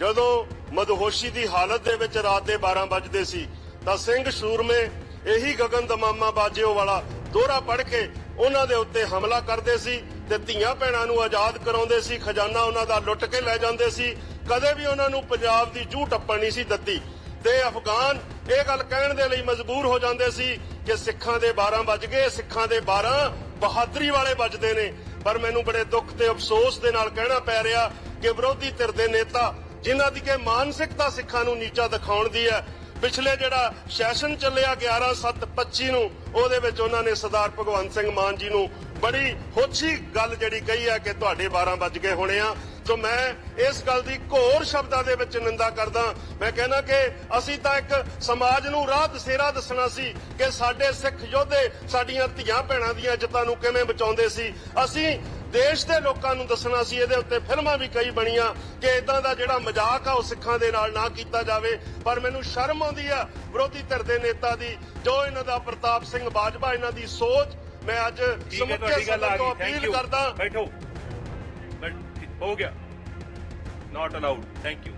ਜਦੋਂ ਮਦਹੋਸ਼ੀ ਦੀ ਹਾਲਤ ਦੇ ਵਿੱਚ ਰਾਤ ਦੇ 12 ਵਜਦੇ ਸੀ, ਤਾਂ ਸਿੰਘ ਸੂਰਮੇ ਇਹੀ ਗਗਨ ਦਮਾਮਾ ਬਾਜਿਓ ਵਾਲਾ ਦੋਹਰਾ ਪੜ ਕੇ ਉਹਨਾਂ ਦੇ ਉੱਤੇ ਹਮਲਾ ਕਰਦੇ ਸੀ ਤੇ ਧੀਆਂ ਭੈਣਾਂ ਨੂੰ ਆਜ਼ਾਦ ਕਰਾਉਂਦੇ ਸੀ, ਖਜ਼ਾਨਾ ਉਹਨਾਂ ਦਾ ਲੁੱਟ ਕੇ ਲੈ ਜਾਂਦੇ ਸੀ। ਕਦੇ ਵੀ ਉਹਨਾਂ ਨੂੰ ਪੰਜਾਬ ਦੀ ਜੂਹ ਟੱਪਣ ਨਹੀਂ ਸੀ ਦਿੱਤੀ। ਤੇ ਅਫਗਾਨ ਇਹ ਗੱਲ ਕਹਿਣ ਦੇ ਲਈ ਮਜਬੂਰ ਹੋ ਜਾਂਦੇ ਸੀ ਕਿ ਸਿੱਖਾਂ ਦੇ 12 ਵੱਜ ਗਏ, ਸਿੱਖਾਂ ਦੇ 12 ਬਹਾਦਰੀ ਵਾਲੇ ਵੱਜਦੇ ਨੇ। ਪਰ ਮੈਨੂੰ ਬੜੇ ਦੁੱਖ ਤੇ ਅਫਸੋਸ ਦੇ ਨਾਲ ਕਹਿਣਾ ਪੈ ਰਿਹਾ ਕਿ ਵਿਰੋਧੀ ਧਿਰ ਦੇ ਨੇਤਾ ਜਿਨ੍ਹਾਂ ਦੀ ਕਿ ਮਾਨਸਿਕਤਾ ਸਿੱਖਾਂ ਨੂੰ ਨੀਚਾ ਦਿਖਾਉਣ ਦੀ ਹੈ। ਪਿਛਲੇ ਜਿਹੜਾ ਸੈਸ਼ਨ ਚੱਲਿਆ 11/7/25 ਨੂੰ, ਉਹਦੇ ਵਿੱਚ ਉਹਨਾਂ ਨੇ ਸਰਦਾਰ ਭਗਵੰਤ ਸਿੰਘ ਮਾਨ ਜੀ ਨੂੰ ਬੜੀ ਹੋਛੀ ਗੱਲ ਜਿਹੜੀ ਕਹੀ ਹੈ ਕਿ ਤੁਹਾਡੇ 12 ਵੱਜ ਗਏ ਹੋਣੇ ਆ। ਸੋ ਮੈਂ ਇਸ ਗੱਲ ਦੀ ਘੋਰ ਸ਼ਬਦਾਂ ਦੇ ਵਿੱਚ ਨਿੰਦਾ ਕਰਦਾ, ਮੈਂ ਕਹਿੰਦਾ ਕਿ ਅਸੀਂ ਤਾਂ ਇੱਕ ਸਮਾਜ ਨੂੰ ਰਾਹ ਦਸੇਰਾ ਦੱਸਣਾ ਸੀ ਕਿ ਸਾਡੇ ਸਿੱਖ ਯੋਧੇ ਸਾਡੀਆਂ ਧੀਆਂ ਭੈਣਾਂ ਦੀਆਂ ਇੱਜ਼ਤਾਂ ਨੂੰ ਕਿਵੇਂ ਬਚਾਉਂਦੇ ਸੀ। ਅਸੀਂ ਦੇਸ਼ ਦੇ ਲੋਕਾਂ ਨੂੰ ਦੱਸਣਾ ਸੀ ਇਹਦੇ ਉੱਤੇ ਫਿਲਮਾਂ ਵੀ ਕਈ ਬਣੀਆਂ ਕਿ ਇਦਾਂ ਦਾ ਜਿਹੜਾ ਮਜ਼ਾਕ ਆ ਉਹ ਸਿੱਖਾਂ ਦੇ ਨਾਲ ਨਾ ਕੀਤਾ ਜਾਵੇ। ਪਰ ਮੈਨੂੰ ਸ਼ਰਮ ਆਉਂਦੀ ਆ ਵਿਰੋਧੀ ਧਿਰ ਦੇ ਨੇਤਾ ਦੀ ਜੋ ਇਹਨਾਂ ਦਾ ਪ੍ਰਤਾਪ ਸਿੰਘ ਬਾਜਵਾ ਇਹਨਾਂ ਦੀ ਸੋਚ। ਮੈਂ ਅੱਜ ਸਮੁੱਚੇ ਤੁਹਾਡੀ ਗੱਲ ਆ ਸਦਨ ਤੋਂ ਗਈ ਥੈਂਕ ਅਪੀਲ ਕਰਦਾ ਬੈਠ। ਹੋ ਗਿਆ। Not allowed thank you